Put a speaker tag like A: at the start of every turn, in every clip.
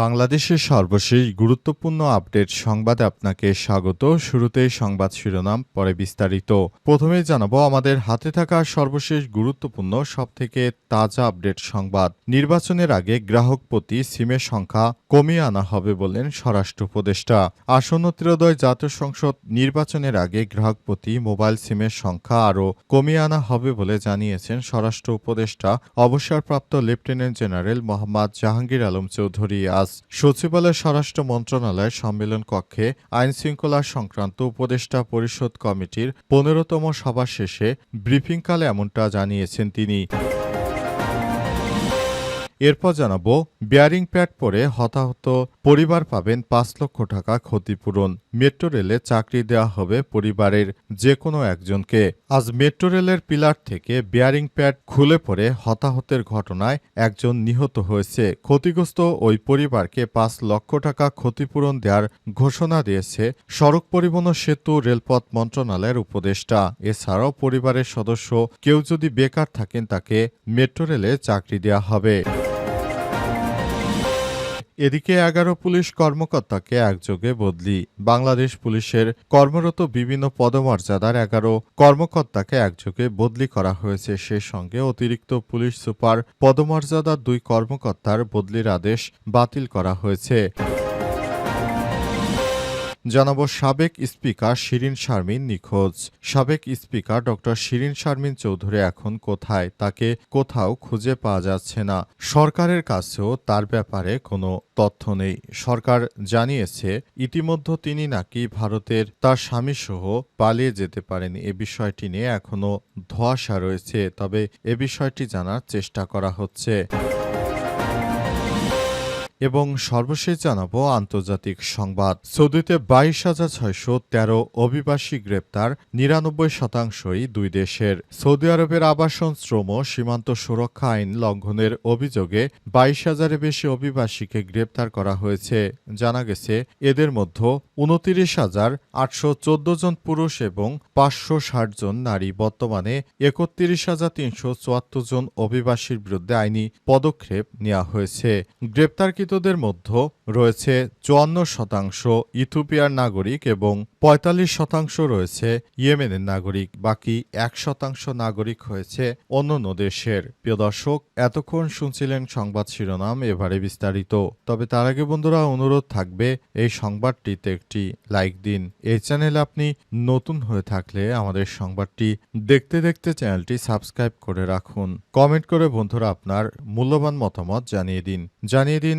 A: বাংলাদেশের সর্বশেষ গুরুত্বপূর্ণ আপডেট সংবাদে আপনাকে স্বাগত। শুরুতেই সংবাদ শিরোনাম, পরে বিস্তারিত। প্রথমে জানাব, আমাদের হাতে থাকা সর্বশেষ গুরুত্বপূর্ণ, সবথেকে তাজা আপডেট সংবাদ। নির্বাচনের আগে গ্রাহক প্রতি সিমের সংখ্যা কমিয়ে আনা হবে বললেন স্বরাষ্ট্র উপদেষ্টা। আসন্ন ত্রয়োদয় জাতীয় সংসদ নির্বাচনের আগে গ্রাহক প্রতি মোবাইল সিমের সংখ্যা আরও কমিয়ে আনা হবে বলে জানিয়েছেন স্বরাষ্ট্র উপদেষ্টা। অবসরপ্রাপ্ত লেফটেন্যান্ট জেনারেল মোহাম্মদ জাহাঙ্গীর আলম চৌধুরী। আজ সচিবালয় স্বরাষ্ট্র মন্ত্রণালয়ের সম্মেলন কক্ষে আইন শৃঙ্খলা সংক্রান্ত উপদেষ্টা পরিষদ কমিটির পনেরোতম সভা শেষে ব্রিফিংকালে এমনটা জানিয়েছেন তিনি। এরপর জানাব বিয়ারিং প্যাড পরে হতাহত পরিবার পাবেন পাঁচ লক্ষ টাকা ক্ষতিপূরণ। মেট্রো রেলে চাকরি দেওয়া হবে পরিবারের যে কোনো একজনকে। আজ মেট্রো রেলের পিলার থেকে বিয়ারিং প্যাড খুলে পড়ে হতাহতের ঘটনায় একজন নিহত হয়েছে। ক্ষতিগ্রস্ত ওই পরিবারকে পাঁচ লক্ষ টাকা ক্ষতিপূরণ দেওয়ার ঘোষণা দিয়েছে সড়ক পরিবহন সেতু রেলপথ মন্ত্রণালয়ের উপদেষ্টা। এছাড়াও পরিবারের সদস্য কেউ যদি বেকার থাকেন তাকে মেট্রো রেলে চাকরি দেওয়া হবে। এদিকে এগারো পুলিশ কর্মকর্তাকে একযোগে বদলি। বাংলাদেশ পুলিশের কর্মরত বিভিন্ন পদমর্যাদার এগারো কর্মকর্তাকে একযোগে বদলি করা হয়েছে। সে সঙ্গে অতিরিক্ত পুলিশ সুপার পদমর্যাদার দুই কর্মকর্তার বদলির আদেশ বাতিল করা হয়েছে। জানাব সাবেক স্পিকার শিরিন শারমিন নিখোঁজ। সাবেক স্পিকার ডক্টর শিরিন শারমিন চৌধুরী এখন কোথায়? তাকে কোথাও খুঁজে পাওয়া যাচ্ছে না। সরকারের কাছেও তার ব্যাপারে কোনো তথ্য নেই। সরকার জানিয়েছে, ইতিমধ্যে তিনি নাকি ভারতের তার স্বামীসহ পালিয়ে যেতে পারেন। এ বিষয়টি নিয়ে এখনও ধোঁয়াশা রয়েছে, তবে এ বিষয়টি জানার চেষ্টা করা হচ্ছে। এবং সর্বশেষ জানাব আন্তর্জাতিক সংবাদ। সৌদিতে বাইশ হাজার ছয়শো তেরো অভিবাসী গ্রেপ্তার, নিরানব্বই শতাংশই দুই দেশের। সৌদি আরবের আবাসন শ্রম ও সীমান্ত সুরক্ষা আইন লঙ্ঘনের অভিযোগে বাইশ হাজারের বেশি অভিবাসীকে গ্রেপ্তার করা হয়েছে। জানা গেছে, এদের মধ্যে উনতিরিশ হাজার আটশো চোদ্দ জন পুরুষ এবং পাঁচশো ষাট জন নারী। বর্তমানে একত্রিশ হাজার তিনশো চুয়াত্তর জন অভিবাসীর বিরুদ্ধে আইনি পদক্ষেপ নেওয়া হয়েছে। গ্রেপ্তারকৃতদের মধ্যে রয়েছে চুয়ান্ন শতাংশ ইথিওপিয়ার নাগরিক এবং পঁয়তাল্লিশ শতাংশ রয়েছে ইয়েমেনের নাগরিক। বাকি এক শতাংশ নাগরিক হয়েছে অন্যান্য দেশের। প্রিয় দর্শক, এতক্ষণ শুনছিলেন সংবাদ শিরোনাম, এবারে বিস্তারিত। তবে তার আগে বন্ধুরা, অনুরোধ থাকবে এই সংবাদটিতে একটি লাইক দিন। এই চ্যানেল আপনি নতুন হয়ে থাকলে আমাদের সংবাদটি দেখতে দেখতে চ্যানেলটি সাবস্ক্রাইব করে রাখুন। কমেন্ট করে বন্ধুরা আপনার মূল্যবান মতামত জানিয়ে দিন। জানিয়ে দিন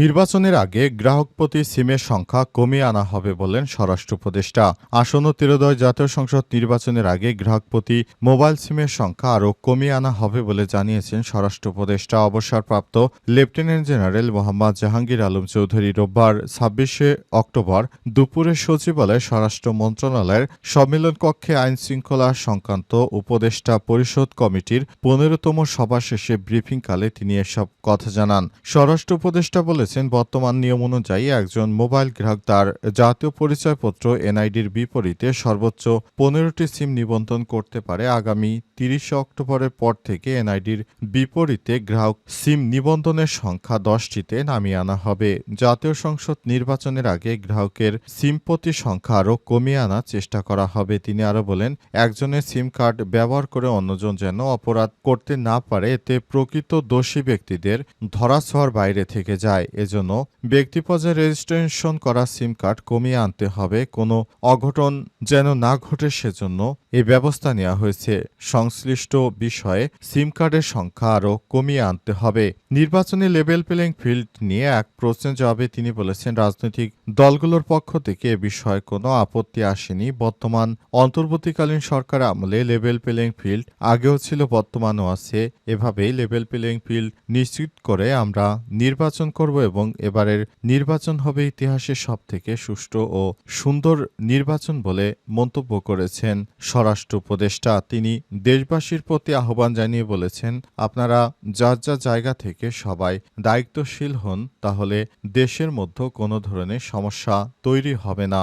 A: নির্বাচনের আগে গ্রাহক প্রতি সিমের সংখ্যা কমিয়ে আনা হবে বলেন স্বরাষ্ট্র উপদেষ্টা। আসন্ন ত্রিদয় জাতীয় সংসদ নির্বাচনের আগে গ্রাহক প্রতি মোবাইল সিমের সংখ্যা আরও কমিয়ে আনা হবে বলে জানিয়েছেন স্বরাষ্ট্র উপদেষ্টা। অবসরপ্রাপ্ত লেফটেন্যান্ট জেনারেল মোহাম্মদ জাহাঙ্গীর আলম চৌধুরী রোববার ছাব্বিশে অক্টোবর দুপুরে সচিবালয়ে স্বরাষ্ট্র মন্ত্রণালয়ের সম্মেলন কক্ষে আইন শৃঙ্খলা সংক্রান্ত উপদেষ্টা পরিষদ কমিটির পনেরোতম সভা শেষে ব্রিফিংকালে তিনি এসব কথা জানান। স্বরাষ্ট্র উপদেষ্টা বলেছেন, বর্তমান নিয়ম অনুযায়ী একজন মোবাইল গ্রাহক তার জাতীয় পরিচয়পত্র এনআইডির বিপরীতে সর্বোচ্চ পনেরোটি সিম নিবন্ধন করতে পারে। আগামী তিরিশে অক্টোবরের পর থেকে এনআইডির বিপরীতে গ্রাহক সিম নিবন্ধনের সংখ্যা দশটিতে নামিয়ে আনা হবে। জাতীয় সংসদ নির্বাচনের আগে গ্রাহকের সিম প্রতি সংখ্যা আরও কমিয়ে আনার চেষ্টা করা হবে। তিনি আরও বলেন, একজনের সিম কার্ড ব্যবহার করে অন্যজন যেন অপরাধ করতে না পারে, এতে প্রকৃত দোষী ব্যক্তিদের ধরাছোঁয়ার বাইরে থেকে যায়। এজন্য ব্যক্তি পর্যায়ে রেজিস্ট্রেশন করা সিম কার্ড কমিয়ে আনতে হবে। কোনো অঘটন যেন না ঘটে সেজন্য এই ব্যবস্থা নেওয়া হয়েছে। সংশ্লিষ্ট বিষয়ে সিম কার্ডের সংখ্যা আরও কমিয়ে আনতে হবে। নির্বাচনী লেভেল প্লেইং ফিল্ড নিয়ে এক প্রশ্নের জবাবে তিনি বলেছেন, রাজনৈতিক দলগুলোর পক্ষ থেকে এ বিষয়ে কোনো আপত্তি আসেনি। বর্তমান অন্তর্বর্তীকালীন সরকার আমলে লেভেল প্লেইং ফিল্ড আগেও ছিল, বর্তমানও আছে। এভাবেই লেভেল প্লেইং ফিল্ড নিশ্চিত করে আমরা নির্বাচন করব। এবং এবারের নির্বাচন হবে ইতিহাসে সব থেকে সুষ্ঠু ও সুন্দর নির্বাচন বলে মন্তব্য করেছেন স্বরাষ্ট্র উপদেষ্টা। তিনি দেশবাসীর প্রতি আহ্বান জানিয়ে বলেছেন, আপনারা যার যা জায়গা থেকে সবাই দায়িত্বশীল হন, তাহলে দেশের মধ্যে কোনো ধরনের সমস্যা তৈরি হবে না।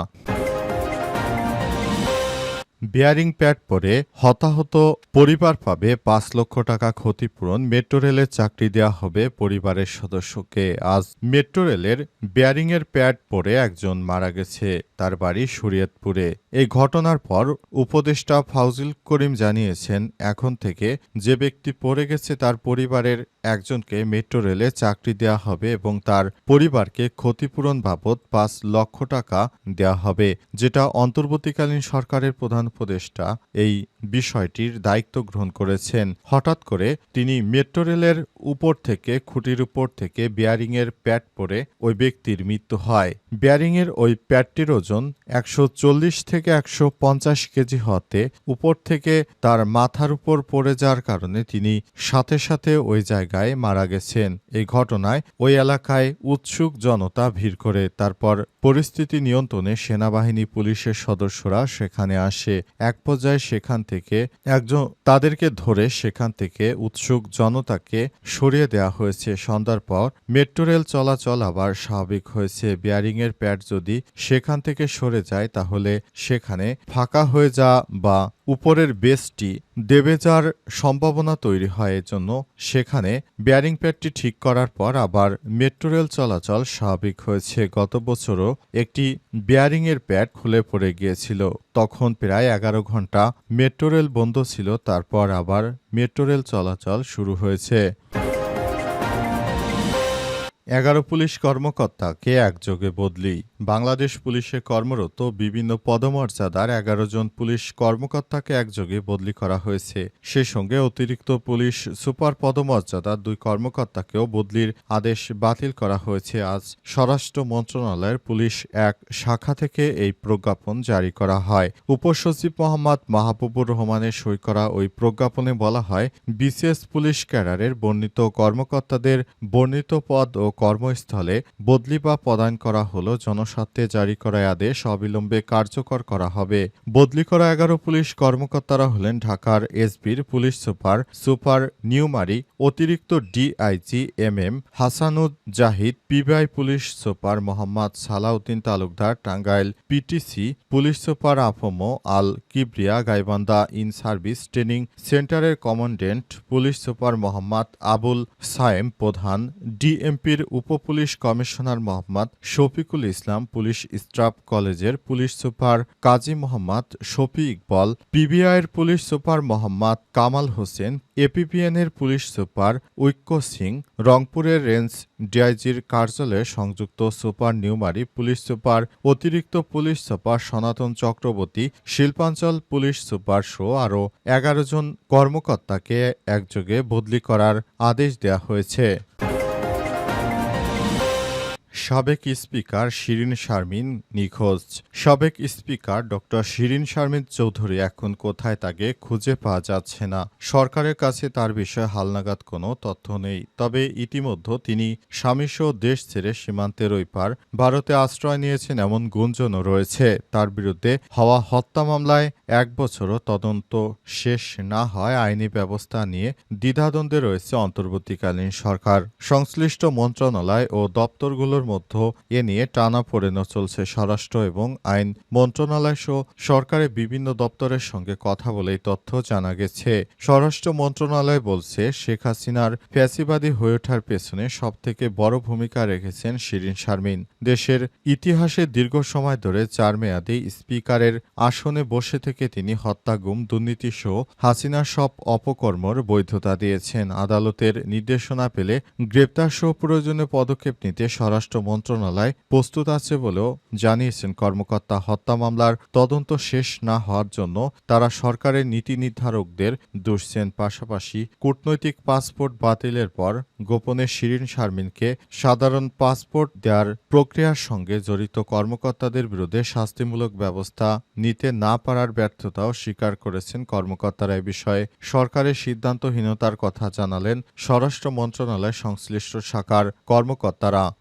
A: বিয়ারিং প্যাড পরে হতাহত পরিবার পাবে পাঁচ লক্ষ টাকা ক্ষতিপূরণ। মেট্রো রেলের চাকরি দেওয়া হবে পরিবারের সদস্যকে। আজ মেট্রো রেলের বিয়ারিংয়ের প্যাড পরে একজন মারা গেছে তার বাড়ি শরীয়তপুরে। এই ঘটনার পর উপদেষ্টা ফাউজিল করিম জানিয়েছেন, এখন থেকে যে ব্যক্তি পড়ে গেছে তার পরিবারের একজনকে মেট্রো রেলে চাকরি দেওয়া হবে এবং তার পরিবারকে ক্ষতিপূরণ বাবদ পাঁচ লক্ষ টাকা দেওয়া হবে, যেটা অন্তর্বর্তীকালীন সরকারের প্রধান উপদেষ্টা এই বিষয়টির দায়িত্ব গ্রহণ করেছেন। হঠাৎ করে তিনি মেট্রো রেলের উপর থেকে, খুঁটির উপর থেকে বিয়ারিংয়ের প্যাড পরে ওই ব্যক্তির মৃত্যু হয়। বিয়ারিংয়ের ওই প্যাডটির ওজন একশো চল্লিশ থেকে একশো পঞ্চাশ কেজি হতে উপর থেকে তার মাথার উপর পড়ে যাওয়ার কারণে তিনি সাথে সাথে ওই জায়গায় মারা গেছেন। এই ঘটনায় ওই এলাকায় উৎসুক জনতা ভিড় করে। তারপর পরিস্থিতি নিয়ন্ত্রণে সেনাবাহিনী, পুলিশের সদস্যরা সেখানে আসে। এক পর্যায়ে সেখান থেকে একজন, তাদেরকে ধরে সেখান থেকে উৎসুক জনতাকে সরিয়ে দেওয়া হয়েছে। সন্ধ্যার পর মেট্রো রেল চলাচল আবার স্বাভাবিক হয়েছে। বিয়ারিংয়ের প্যাড যদি সেখান থেকে সরে যায়, তাহলে সেখানে ফাঁকা হয়ে যা বা উপরের বেসটি দেবে যাওয়ার সম্ভাবনা তৈরি হয়। এজন্য সেখানে বিয়ারিং প্যাডটি ঠিক করার পর আবার মেট্রো রেল চলাচল স্বাভাবিক হয়েছে। গত বছরও একটি বিয়ারিংয়ের প্যাড খুলে পড়ে গিয়েছিল। তখন প্রায় এগারো ঘণ্টা মেট্রো রেল বন্ধ ছিল, তারপর আবার মেট্রো রেল চলাচল শুরু হয়েছে। এগারো পুলিশ কর্মকর্তাকে একযোগে বদলি? বাংলাদেশ পুলিশে কর্মরত বিভিন্ন পদমর্যাদার এগারো জন পুলিশ কর্মকর্তাকে একযোগে বদলি করা হয়েছে। সে সঙ্গে অতিরিক্ত পুলিশ সুপার পদমর্যাদার দুই কর্মকর্তাকেও বদলির আদেশ বাতিল করা হয়েছে। আজ স্বরাষ্ট্র মন্ত্রণালয়ের পুলিশ এক শাখা থেকে এই প্রজ্ঞাপন জারি করা হয়। উপসচিব মোহাম্মদ মাহবুবুর রহমানের সই করা ওই প্রজ্ঞাপনে বলা হয়, বিসিএস পুলিশ ক্যাডারের বর্ণিত কর্মকর্তাদের বর্ণিত পদ ও কর্মস্থলে বদলি বা প্রদান করা হলো, জনস্বার্থে জারি করা আদেশ অবিলম্বে কার্যকর করা হবে। বদলি করা এগারো পুলিশ কর্মকর্তারা হলেন ঢাকার এসবির পুলিশ সুপার সুপার নিউমারি, অতিরিক্ত DIG M M Hasanud Jahid, PBI police super Mohammad Salauddin Talukdar, Tangail PTC police super আফমো, Al Kibria Gaibandha in service training সেন্টারের commandant police super Mohammad Abul Sayem Pradhan, ডিএমপির উপপুলিশ commissioner Mohammad Shafiqul Islam, police staff কলেজের police super Kazi Mohammad Shafi Iqbal, পিবিআইয়ের police super Mohammad Kamal Hossain এপিপিএনের police super ঐক্য সিং, রংপুরের range ডিআইজির কার্যালয়ে সংযুক্ত supernumerary police super, অতিরিক্ত পুলিশ সুপার সনাতন চক্রবর্তী, শিল্পাঞ্চল পুলিশ সুপার শো আরও এগারো জন কর্মকর্তাকে একযোগে বদলি করার আদেশ দেওয়া হয়েছে। সাবেক স্পিকার শিরিন শারমিন নিখোঁজ। সাবেক স্পিকার ডক্টর শিরিন শারমিন চৌধুরী এখন কোথায় তাকে খুঁজে পাওয়া যাচ্ছে না। সরকারের কাছে তার বিষয়ে হালনাগাদ কোনো তথ্য নেই। তবে ইতিমধ্যে তিনি স্বামীসহ দেশ ছেড়ে সীমান্তের ওই পার ভারতে আশ্রয় নিয়েছেন এমন গুঞ্জনও রয়েছে। তার বিরুদ্ধে হওয়া হত্যা মামলায় এক বছরও তদন্ত শেষ না হয় আইনি ব্যবস্থা নিয়ে দ্বিধাদ্বন্দ্বে রয়েছে অন্তর্বর্তীকালীন সরকার। সংশ্লিষ্ট মন্ত্রণালয় ও দপ্তরগুলোর মধ্যে এ নিয়ে টানা পড়েনও চলছে স্বরাষ্ট্র এবং আইন মন্ত্রণালয় সহ সরকারের বিভিন্ন দপ্তরের সঙ্গে কথা বলে তথ্য জানা গেছে। স্বরাষ্ট্র মন্ত্রণালয় বলছে, শেখ হাসিনার ফ্যাসিবাদী হয়ে ওঠার পেছনে সবথেকে বড় ভূমিকা রেখেছেন শিরিন শারমিন। দেশের ইতিহাসে দীর্ঘ সময় ধরে চার মেয়াদে স্পিকারের আসনে বসে থেকে তিনি হত্যা, গুম, দুর্নীতি সহ হাসিনার সব অপকর্মর বৈধতা দিয়েছেন। আদালতের নির্দেশনা পেলে গ্রেপ্তার সহ প্রয়োজনীয় পদক্ষেপ নিতে স্বরাষ্ট্র মন্ত্রণালয় প্রস্তুত আছে বলেও জানিয়েছেন কর্মকর্তা। হত্যা মামলার তদন্ত শেষ না হওয়ার জন্য তারা সরকারের নীতি নির্ধারকদের দুষছেন পাশাপাশি কূটনৈতিক পাসপোর্ট বাতিলের পর গোপনে শিরিন শারমিনকে সাধারণ পাসপোর্ট দেওয়ার প্রক্রিয়ার সঙ্গে জড়িত কর্মকর্তাদের বিরুদ্ধে শাস্তিমূলক ব্যবস্থা নিতে না পারার ব্যর্থতাও স্বীকার করেছেন কর্মকর্তারা। এ বিষয়ে সরকারের সিদ্ধান্তহীনতার কথা জানালেন স্বরাষ্ট্র মন্ত্রণালয় সংশ্লিষ্ট শাখার কর্মকর্তারা।